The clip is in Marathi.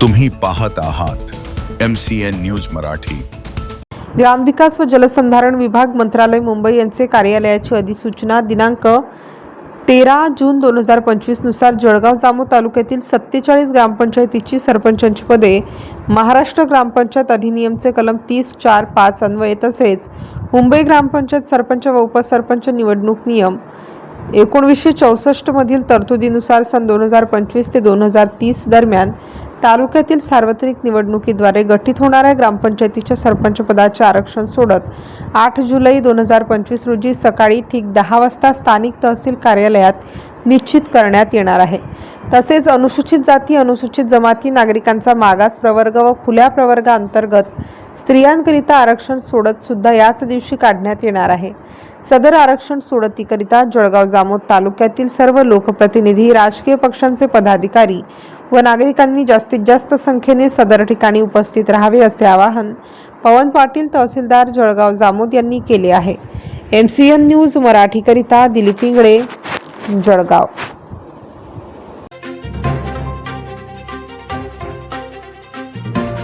तुम्ही पाहत आहात M C N news Marathi. ग्रामविकास व जलसंधारण विभाग मंत्रालय मुंबई यांचे कार्यालयाची अधिसूचना दिनांक तेरा जून दोन हजार पंचवीसनुसार जळगाव जामो तालुक्यातील सत्तेचाळीस ग्रामपंचायतीची सरपंचांची पदे महाराष्ट्र ग्रामपंचायत अधिनियमचे कलम तीस चार पाच अन्वये तसेच मुंबई ग्रामपंचायत सरपंच व उपसरपंच निवडणूक नियम एकोणवीसशे चौसष्टमधील तरतुदीनुसार सन दोन हजार पंचवीस ते दोन हजार तीस दरम्यान तालुक्यातील सार्वत्रिक निवडणुकीद्वारे गठीत होणाऱ्या ग्रामपंचायतीच्या सरपंच पदाचे आरक्षण सोडत आठ जुलै दोन हजार पंचवीस रोजी सकाळी ठीक दहा वाजता स्थानिक तहसील कार्यालयात निश्चित करण्यात येणार आहे. तसेच अनुसूचित जाती अनुसूचित जमाती नागरिकांचा मागास प्रवर्ग व खुल्या प्रवर्गाअंतर्गत स्त्रियांकरिता आरक्षण सोडत सुद्धा याच दिवशी काढण्यात येणार आहे. सदर आरक्षण सोडतीकरिता जळगाव जामोद तालुक्यातील सर्व लोकप्रतिनिधी राजकीय पक्षांचे पदाधिकारी व नागरिकांनी जास्तीत जास्त संख्येने सदर ठिकाणी उपस्थित राहावे असे आवाहन पवन पाटील तहसीलदार जळगाव जामोद यांनी केले आहे. एम सी एन न्यूज मराठीकरिता दिलीप इंगळे जळगाव.